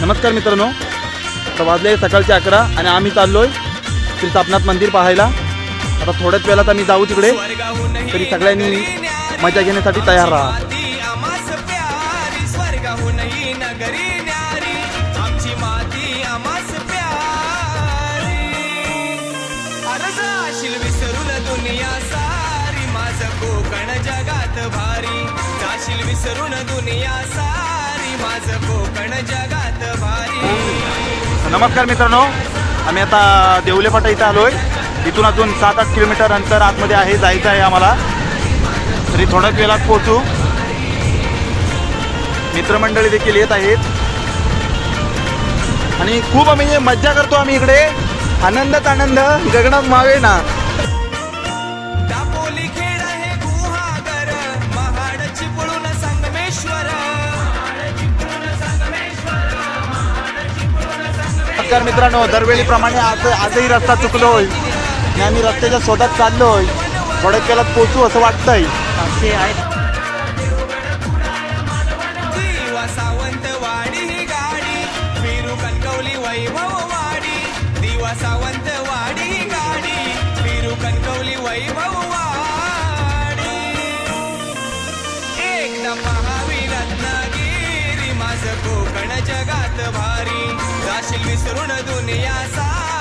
नमस्कार मित्रांनो. तर वाजले सकाळचे अकरा आणि आम्ही चाललोय श्री सापनाथ मंदिर पाहायला. आता थोड्याच वेळात आम्ही जाऊ तिकडे. तरी सगळ्यांनी मजा घेण्यासाठी तयार राहा. आमची माती दुनिया सारी माझं कोकण जगात भारी जाशील विसरून दुनिया सारी. माझं कोकण जगात नमस्कार मित्रांनो. आम्ही आता देवलेपाटा इथं आलो आहे इथून अजून सात आठ किलोमीटर अंतर आतमध्ये आहे जायचं आहे आम्हाला. तरी थोड्याच वेळात पोहोचू. मित्रमंडळी देखील येत आहेत. आणि खूप आम्ही मज्जा करतो आम्ही इकडे. आनंदच आनंद गगनात मावे नमस्कार मित्रांनो दरवेळीप्रमाणे आज आजही रस्ता चुकलो होईल आणि आम्ही रस्त्याच्या शोधात चाललो होईल थोड्या वेळात पोचू असं वाटतंय. आहे कोकण जगात भारी. जाशील विसरून दुनिया सा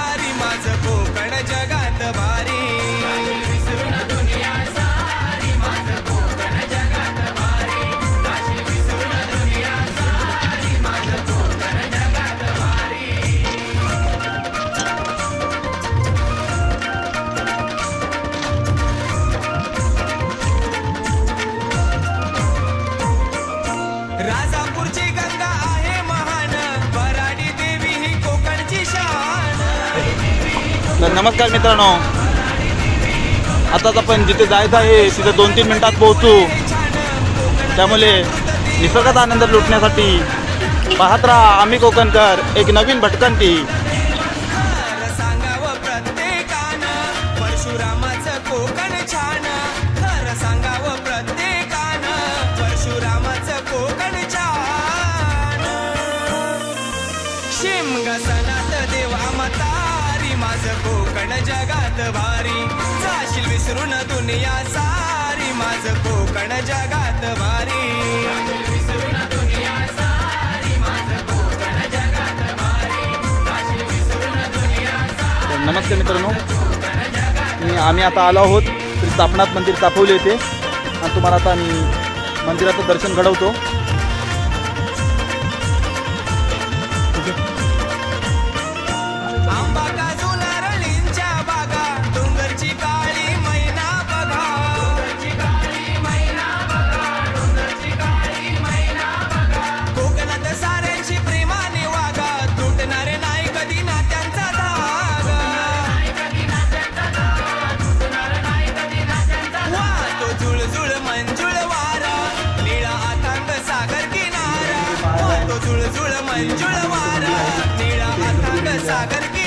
तर नमस्कार मित्रांनो. आताच आपण जिथे जायचं आहे तिथे दोन तीन मिनटात पोहोचू. त्यामुळे निसर्गाचा आनंद लुटण्यासाठी पाहत राहा आम्ही कोकणकर एक नवीन भटकंती. माझं जगात भारी. जाशील विसरून दुनिया सारी. माझ कोकण जगात भारी. नमस्ते सारी माझं भारी मित्रांनो. मी आम्ही आता आलो आहोत श्री मंदिर तापवले येथे. आणि तुम्हाला आता मी मंदिराचं दर्शन घडवतो. किनारा वारा निळा अथांग सागर की